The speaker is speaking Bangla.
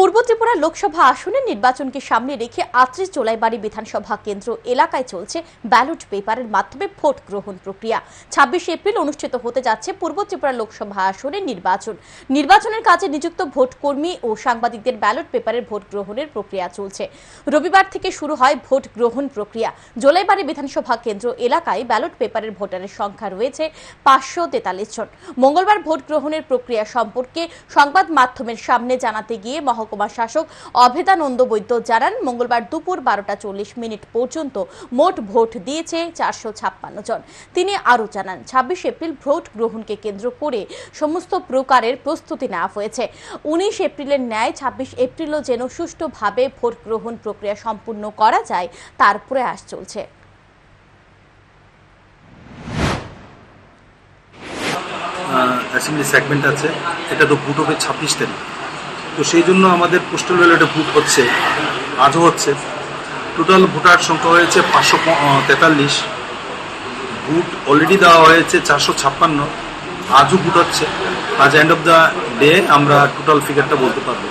পূর্ব ত্রিপুরা লোকসভা আসনের নির্বাচনকে সামনে রেখে আত্রিশ জোলাইবাড়ি বিধানসভা কেন্দ্র এলাকায় চলছে ব্যালট পেপারের মাধ্যমে ভোট গ্রহণ প্রক্রিয়া। ছাব্বিশ এপ্রিল অনুষ্ঠিত হতে যাচ্ছে পূর্ব ত্রিপুরা লোকসভা আসনের নির্বাচন। নির্বাচনের কাজে নিযুক্ত ভোট কর্মী ও সাংবাদিকদের ব্যালট পেপারের ভোট গ্রহণের প্রক্রিয়া চলছে। রবিবার থেকে শুরু হয় ভোট গ্রহণ প্রক্রিয়া। জোলাইবাড়ি বিধানসভা কেন্দ্র এলাকায় ব্যালট পেপারের ভোটারের সংখ্যা রয়েছে পাঁচশো তেতাল্লিশ জন। মঙ্গলবার ভোট গ্রহণের প্রক্রিয়া সম্পর্কে সংবাদ মাধ্যমের সামনে জানাতে গিয়ে মহকুমা শাসক অভেদানন্দ বৈদ্য জানান, মঙ্গলবার দুপুর বারোটা চল্লিশ মিনিট পর্যন্ত মোট ভোট দিয়েছে চারশো ছাপ্পান্ন জন। তিনি আরও জানান, ছাব্বিশ এপ্রিল ভোট গ্রহণকে কেন্দ্র করে সমস্ত প্রকারের প্রস্তুতি নেওয়া হয়েছে। উনিশ এপ্রিলের ন্যায় ছাব্বিশ এপ্রিলও যেন সুষ্ঠুভাবে ভোট গ্রহণ প্রক্রিয়া সম্পূর্ণ করা যায়, তার প্রয়াস চলছে। অ্যাসেম্বলি সেগমেন্ট আছে। এটা তো ভোট হবে ছাব্বিশ তারিখ। তো সেই জন্য আমাদের পোস্টাল ব্যালটে ভোট হচ্ছে, আজও হচ্ছে। টোটাল ভোটার সংখ্যা হয়েছে পাঁচশো তেতাল্লিশ। ভোট অলরেডি দেওয়া হয়েছে চারশো ছাপ্পান্ন। আজও ভোট হচ্ছে। আজ এন্ড অফ দ্য ডে আমরা টোটাল ফিগারটা বলতে পারব।